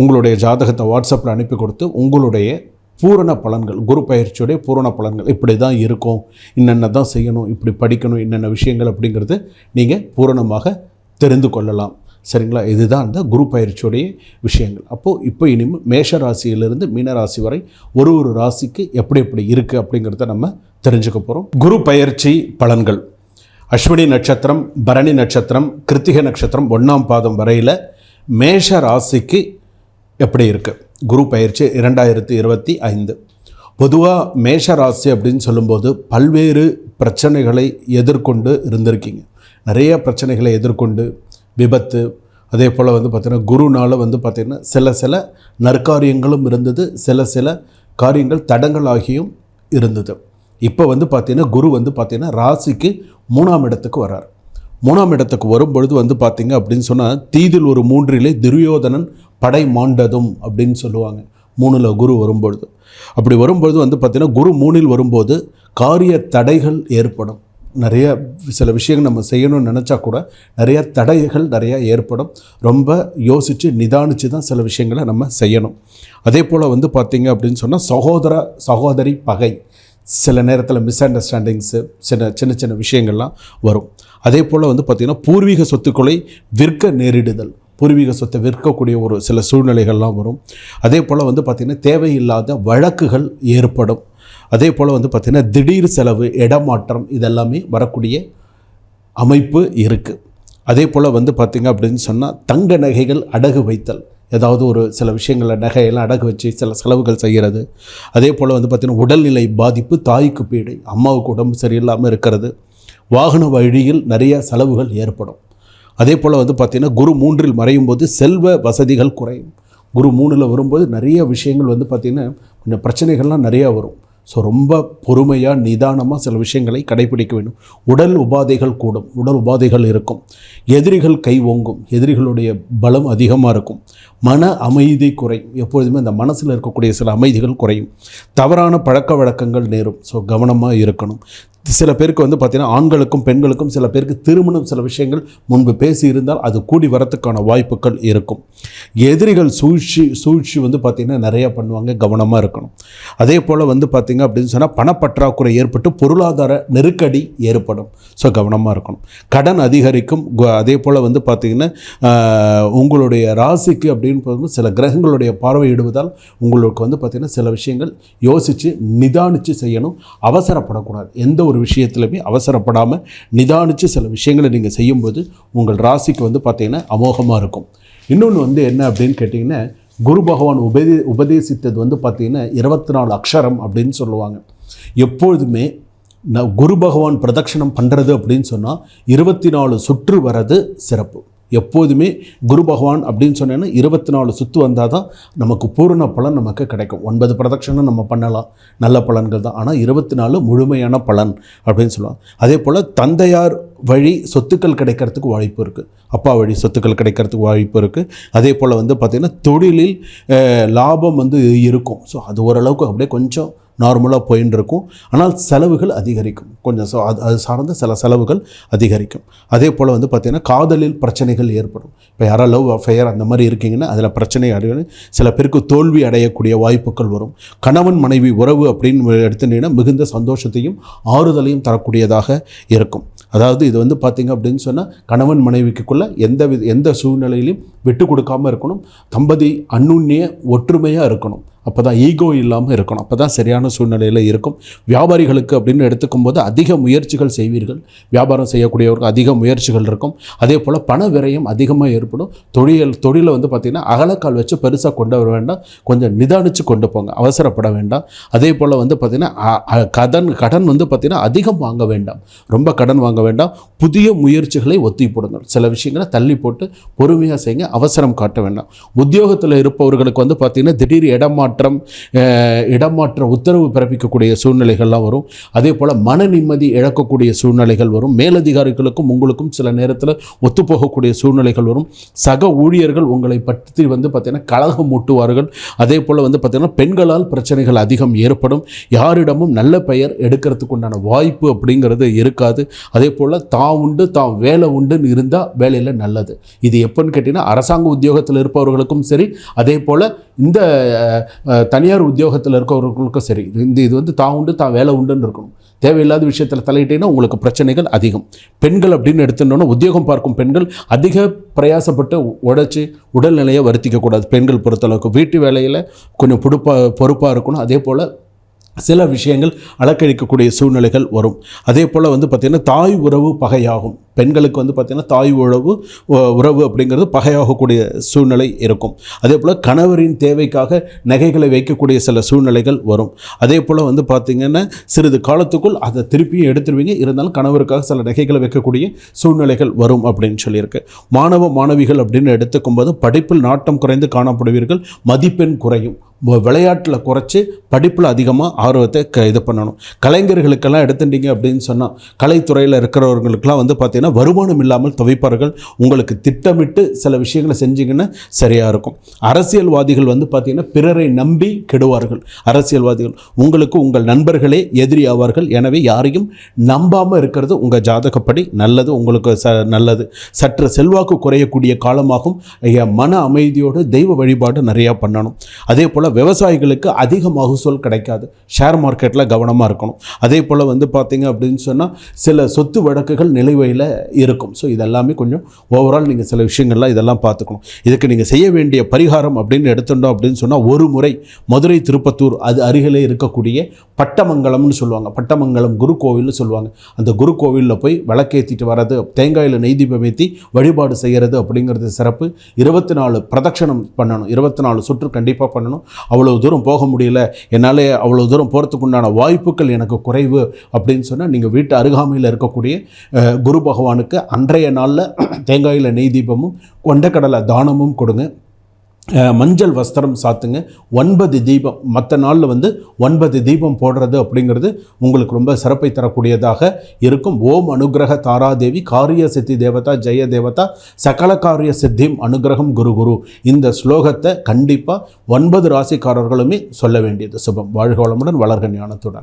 உங்களுடைய ஜாதகத்தை வாட்ஸ்அப்பில் அனுப்பி கொடுத்து உங்களுடைய பூரண பலன்கள் குரு பயிற்சியுடைய பூரண பலன்கள் இப்படி தான் இருக்கும். இன்னென்ன தான் செய்யணும் இப்படி படிக்கணும் என்னென்ன விஷயங்கள் அப்படிங்கிறது நீங்கள் பூரணமாக தெரிந்து கொள்ளலாம். சரிங்களா? இதுதான் அந்த குரு பயிற்சியுடைய விஷயங்கள். அப்போது இப்போ இனிமேல் மேஷ ராசியிலிருந்து மீன ராசி வரை ஒரு ஒரு ராசிக்கு எப்படி எப்படி இருக்குது அப்படிங்கிறத நம்ம தெரிஞ்சுக்க போகிறோம் குரு பயிற்சி பலன்கள். அஸ்வினி நட்சத்திரம் பரணி நட்சத்திரம் கிருத்திகை நட்சத்திரம் ஒன்றாம் பாதம் வரையில் மேஷ ராசிக்கு எப்படி இருக்குது குரு பயிற்சி இரண்டாயிரத்தி இருபத்தி ஐந்து. பொதுவாக மேஷ ராசி அப்படின்னு சொல்லும்போது பல்வேறு பிரச்சனைகளை எதிர்கொண்டு இருந்திருக்கீங்க. நிறைய பிரச்சனைகளை எதிர்கொண்டு விபத்து அதே போல் வந்து பார்த்திங்கன்னா குருனால் வந்து பார்த்திங்கன்னா சில சில நற்காரியங்களும் இருந்தது சில சில காரியங்கள் தடங்களாகியும் இருந்தது. இப்போ வந்து பார்த்திங்கன்னா குரு வந்து பார்த்திங்கன்னா ராசிக்கு மூணாம் இடத்துக்கு வரார் மூணாம் இடத்துக்கு வரும்பொழுது வந்து பார்த்தீங்க அப்படின்னு சொன்னால் தீதில் ஒரு மூன்றிலே துரியோதனன் படை மாண்டதும் அப்படின்னு சொல்லுவாங்க. மூணில் குரு வரும்பொழுது. அப்படி வரும்பொழுது வந்து பார்த்திங்கன்னா குரு மூணில் வரும்போது காரிய தடைகள் ஏற்படும். நிறைய சில விஷயங்கள் நம்ம செய்யணும்னு நினச்சா கூட நிறைய தடைகள் நிறையா ஏற்படும். ரொம்ப யோசித்து நிதானித்து தான் சில விஷயங்களை நம்ம செய்யணும். அதே போல் வந்து பார்த்திங்க அப்படின்னு சொன்னால் சகோதர சகோதரி பகை. சில நேரத்தில் மிஸ் அண்டர்ஸ்டாண்டிங்ஸு சின்ன சின்ன சின்ன விஷயங்கள்லாம் வரும். அதே போல் வந்து பார்த்திங்கன்னா பூர்வீக சொத்துக்களை விற்க நேரிடுதல். பூர்வீக சொத்தை விற்கக்கூடிய ஒரு சில சூழ்நிலைகள்லாம் வரும். அதே போல் வந்து பார்த்திங்கன்னா தேவையில்லாத வழக்குகள் ஏற்படும். அதே போல் வந்து பார்த்திங்கன்னா திடீர் செலவு இடமாற்றம் இதெல்லாமே வரக்கூடிய அமைப்பு இருக்குது அதே போல் வந்து பார்த்திங்க அப்படின்னு சொன்னால் தங்க நகைகள் அடகு வைத்தல். ஏதாவது ஒரு சில விஷயங்களில் நகையெல்லாம் அடகு வச்சு சில செலவுகள் செய்கிறது. அதே போல் வந்து பார்த்திங்கன்னா உடல்நிலை பாதிப்பு தாய்க்கு பீடை அம்மாவுக்கு உடம்பு சரியில்லாமல் இருக்கிறது. வாகன வழியில் நிறைய செலவுகள் ஏற்படும். அதே போல் வந்து பார்த்திங்கன்னா குரு மூன்றில் மறையும் போது செல்வ வசதிகள் குறையும். குரு மூணில் வரும்போது நிறைய விஷயங்கள் வந்து பார்த்திங்கன்னா கொஞ்சம் பிரச்சனைகள்லாம் நிறையா வரும். ஸோ ரொம்ப பொறுமையாக நிதானமாக சில விஷயங்களை கடைபிடிக்க வேண்டும். உடல் உபாதைகள் கூடும். உடல் உபாதைகள் இருக்கும். எதிரிகள் கை ஓங்கும். எதிரிகளுடைய பலம் அதிகமாக இருக்கும். மன அமைதி குறையும். எப்பொழுதுமே அந்த மனசில் இருக்கக்கூடிய சில அமைதிகள் குறையும். தவறான பழக்க வழக்கங்கள் நேரும். ஸோ கவனமாக இருக்கணும். சில பேருக்கு வந்து பார்த்திங்கன்னா ஆண்களுக்கும் பெண்களுக்கும் சில பேருக்கு திருமணம் சில விஷயங்கள் முன்பு பேசி இருந்தால் அது கூடி வரத்துக்கான வாய்ப்புகள் இருக்கும். எதிரிகள் சூழ்ச்சி சூழ்ச்சி வந்து பார்த்திங்கன்னா நிறையா பண்ணுவாங்க. கவனமாக இருக்கணும். அதே போல் வந்து பார்த்திங்க அப்படின்னு சொன்னால் பணப்பற்றாக்குறை ஏற்பட்டு பொருளாதார நெருக்கடி ஏற்படும். ஸோ கவனமாக இருக்கணும். கடன் அதிகரிக்கும். கு- அதே போல் வந்து பார்த்திங்கன்னா உங்களுடைய ராசிக்கு அப்படின்னு பார்க்கும்போது சில கிரகங்களுடைய பார்வையிடுவதால் உங்களுக்கு வந்து பார்த்திங்கன்னா சில விஷயங்கள் யோசித்து நிதானித்து செய்யணும். அவசரப்படக்கூடாது. எந்த ஒரு விஷயத்துலையுமே அவசரப்படாமல் நிதானித்து சில விஷயங்களை நீங்கள் செய்யும்போது உங்கள் ராசிக்கு வந்து பார்த்திங்கன்னா அமோகமாக இருக்கும். இன்னொன்று வந்து என்ன அப்படின்னு கேட்டிங்கன்னா குரு பகவான் உபதே உபதேசித்தது வந்து பார்த்திங்கன்னா இருபத்தி நாலு அக்ஷரம் அப்படின்னு சொல்லுவாங்க. எப்பொழுதுமே குரு பகவான் பிரதட்சணம் பண்ணுறது அப்படின்னு சொன்னால் இருபத்தி நாலு சுற்று வர்றது சிறப்பு. எப்போதுமே குரு பகவான் அப்படின்னு சொன்னேன்னா இருபத்தி நாலு சுற்று வந்தால் தான் நமக்கு பூரண பலன் நமக்கு கிடைக்கும். ஒன்பது பிரதட்சணம் நம்ம பண்ணலாம். நல்ல பலன்கள் தான். ஆனால் இருபத்தி நாலு முழுமையான பலன் அப்படின்னு சொல்லுவாங்க. அதே போல் தந்தையார் வழி சொத்துக்கள் கிடைக்கிறதுக்கு வாய்ப்பு இருக்குது அப்பா வழி சொத்துக்கள் கிடைக்கிறதுக்கு வாய்ப்பு இருக்குது அதே போல் வந்து பார்த்திங்கன்னா தொழிலில் லாபம் வந்து இருக்கும். ஸோ அது ஓரளவுக்கு அப்படியே கொஞ்சம் நார்மலாக போயின்னு இருக்கும் ஆனால் செலவுகள் அதிகரிக்கும். கொஞ்சம் ஸோ அது அது சார்ந்த சில செலவுகள் அதிகரிக்கும். அதே போல் வந்து பார்த்திங்கன்னா காதலில் பிரச்சனைகள் ஏற்படும். இப்போ யாரோ லவ் அஃபேர் அந்த மாதிரி இருக்கீங்கன்னா அதில் பிரச்சனை அடைய சில பேருக்கு தோல்வி அடையக்கூடிய வாய்ப்புகள் வரும். கணவன் மனைவி உறவு அப்படின்னு எடுத்துட்டீங்கன்னா மிகுந்த சந்தோஷத்தையும் ஆறுதலையும் தரக்கூடியதாக இருக்கும். அதாவது இது வந்து பார்த்திங்க அப்படின்னு சொன்னால் கணவன் மனைவிக்குள்ளே எந்த வித எந்த சூழ்நிலையிலையும் விட்டு கொடுக்காமல் இருக்கணும். தம்பதி அன்னுண்ணிய ஒற்றுமையாக இருக்கணும். அப்போ தான் ஈகோ இல்லாமல் இருக்கணும். அப்போ தான் சரியான சூழ்நிலையில் இருக்கும். வியாபாரிகளுக்கு அப்படின்னு எடுத்துக்கும் போது அதிக முயற்சிகள் செய்வீர்கள். வியாபாரம் செய்யக்கூடியவருக்கு அதிக முயற்சிகள் இருக்கும். அதே போல் பண விரயம் அதிகமாக ஏற்படும். தொழில் தொழிலை வந்து பார்த்திங்கன்னா அகலக்கால் வச்சு பெருசாக கொண்டு வர வேண்டாம். கொஞ்சம் நிதானித்து கொண்டு போங்க. அவசரப்பட வேண்டாம். அதே போல் வந்து பார்த்திங்கன்னா கடன் கடன் வந்து பார்த்திங்கன்னா அதிகம் வாங்க வேண்டாம். ரொம்ப கடன் வாங்க வேண்டாம். புதிய முயற்சிகளை ஒத்தி போடுங்கள். சில விஷயங்களை தள்ளி போட்டு பொறுமையாக செய்யுங்க. அவசரம் காட்ட வேண்டாம். உத்தியோகத்தில் இருப்பவர்களுக்கு வந்து பார்த்திங்கன்னா திடீர் இடமாற்றம் இடமாற்றம் இடமாற்ற உத்தரவு பிறப்பிக்கக்கூடிய சூழ்நிலைகள்லாம் வரும். அதே போல் மன நிம்மதி இழக்கக்கூடிய சூழ்நிலைகள் வரும். மேலதிகாரிகளுக்கும் உங்களுக்கும் சில நேரத்தில் ஒத்துப்போகக்கூடிய சூழ்நிலைகள் வரும். சக ஊழியர்கள் உங்களை பற்றி வந்து பார்த்திங்கன்னா கழகம் மூட்டுவார்கள். அதே போல் வந்து பார்த்திங்கன்னா பெண்களால் பிரச்சனைகள் அதிகம் ஏற்படும். யாரிடமும் நல்ல பெயர் எடுக்கிறதுக்கு உண்டான வாய்ப்பு அப்படிங்கிறது இருக்காது. அதே போல் தான் உண்டு தான் வேலை உண்டுன்னு இருந்தால் வேலையில் நல்லது. இது எப்போன்னு கேட்டிங்கன்னா அரசாங்க உத்தியோகத்தில் இருப்பவர்களுக்கும் சரி. அதே போல் இந்த தனியார் உத்தியோகத்தில் இருக்கிறவர்களுக்கும் சரி. இந்த இது வந்து தான் உண்டு தான் வேலை உண்டுன்னு இருக்கணும். தேவையில்லாத விஷயத்தில் தலையிட்டீங்கன்னா உங்களுக்கு பிரச்சனைகள் அதிகம். பெண்கள் அப்படின்னு எடுத்துட்டோன்னா உத்தியோகம் பார்க்கும் பெண்கள் அதிக பிரயாசப்பட்டு உழைச்சி உடல்நிலையை வருத்திக்கக்கூடாது பெண்கள் பொறுத்தளவுக்கு. வீட்டு வேலையில் கொஞ்சம் பொறுப்பாக பொறுப்பாக இருக்கணும். அதே போல் சில விஷயங்கள் அலக்கழிக்கக்கூடிய சூழ்நிலைகள் வரும். அதே போல் வந்து பார்த்திங்கன்னா தாய் உறவு பகையாகும். பெண்களுக்கு வந்து பார்த்திங்கன்னா தாய் உறவு உ- உறவு அப்படிங்கிறது பகையாகக்கூடிய சூழ்நிலை இருக்கும். அதே போல் கணவரின் தேவைக்காக நகைகளை வைக்கக்கூடிய சில சூழ்நிலைகள் வரும். அதே போல் வந்து பார்த்திங்கன்னா சிறிது காலத்துக்குள் அதை திருப்பியும் எடுத்துருவீங்க. இருந்தாலும் கணவருக்காக சில நகைகளை வைக்கக்கூடிய சூழ்நிலைகள் வரும் அப்படின்னு சொல்லியிருக்கு. மாணவ மாணவிகள் அப்படின்னு எடுத்துக்கும்போது படிப்பில் நாட்டம் குறைந்து காணப்படுவீர்கள். மதிப்பெண் குறையும். விளையாட்டில் குறைச்சி படிப்பில் அதிகமாக ஆர்வத்தை க இது பண்ணணும். கலைஞர்களுக்கெல்லாம் எடுத்துட்டீங்க அப்படின்னு சொன்னால் கலைத்துறையில் இருக்கிறவர்களுக்கெல்லாம் வந்து பார்த்திங்கன்னா வருமானம் இல்லாமல் துவைப்பார்கள். உங்களுக்கு திட்டமிட்டு சில விஷயங்களை செஞ்சிங்கன்னா சரியாக இருக்கும். அரசியல்வாதிகள் வந்து பார்த்திங்கன்னா பிறரை நம்பி கெடுவார்கள். அரசியல்வாதிகள் உங்களுக்கு உங்கள் நண்பர்களே எதிரி ஆவார்கள். எனவே யாரையும் நம்பாமல் இருக்கிறது உங்கள் ஜாதகப்படி நல்லது உங்களுக்கு ச நல்லது. சற்று செல்வாக்கு குறையக்கூடிய காலமாகும். மன அமைதியோடு தெய்வ வழிபாடு நிறையா பண்ணணும். அதே போல் விவசாயிகளுக்கு அதிக மகசூல் கிடைக்காது. ஷேர் மார்க்கெட்டில் கவனமாக இருக்கணும். அதே போல் வந்து பார்த்தீங்க அப்படின்னு சொன்னால் சில சொத்து வழக்குகள் நிலுவையில் இருக்கும். ஸோ இதெல்லாமே கொஞ்சம் ஓவரால் நீங்கள் சில விஷயங்கள்லாம் இதெல்லாம் பார்த்துக்கணும் இதுக்கு நீங்கள் செய்ய வேண்டிய பரிகாரம் அப்படின்னு எடுத்துட்டோம் அப்படின்னு சொன்னால் ஒரு முறை மதுரை திருப்பத்தூர் அது அருகிலே இருக்கக்கூடிய பட்டமங்கலம்னு சொல்லுவாங்க. பட்டமங்கலம் குரு கோவில்னு சொல்லுவாங்க. அந்த குரு கோவிலில் போய் விளக்கேற்றிட்டு வர்றது தேங்காயில் நெய் தீபம் ஏற்றி வழிபாடு செய்கிறது அப்படிங்கிறது சிறப்பு. இருபத்தி நாலு பிரதட்சணம் பண்ணணும். இருபத்தி நாலு சுற்று கண்டிப்பாக பண்ணணும். அவ்வளோ தூரம் போக முடியல. என்னால் அவ்வளோ தூரம் போகிறதுக்கு உண்டான வாய்ப்புகள் எனக்கு குறைவு அப்படின்னு சொன்னால் நீங்கள் வீட்டு அருகாமையில் இருக்கக்கூடிய குரு பகவானுக்கு அன்றைய நாளில் தேங்காயில் நெய் தீபமும் கொண்டக்கடலை தானமும் கொடுங்க. மஞ்சள் வஸ்திரம் சாத்துங்க. ஒன்பது தீபம். மற்ற நாளில் வந்து ஒன்பது தீபம் போடுறது அப்படிங்கிறது உங்களுக்கு ரொம்ப சிறப்பை தரக்கூடியதாக இருக்கும். ஓம் அனுகிரக தாராதேவி காரிய சித்தி தேவதா ஜெய தேவதா சகல காரிய சித்திம் அனுகிரகம் குரு குரு. இந்த ஸ்லோகத்தை கண்டிப்பாக ஒன்பது ராசிக்காரர்களுமே சொல்ல வேண்டியது. சுபம். வாழ்க வளமுடன் வளர்க ஞானத்துடன்.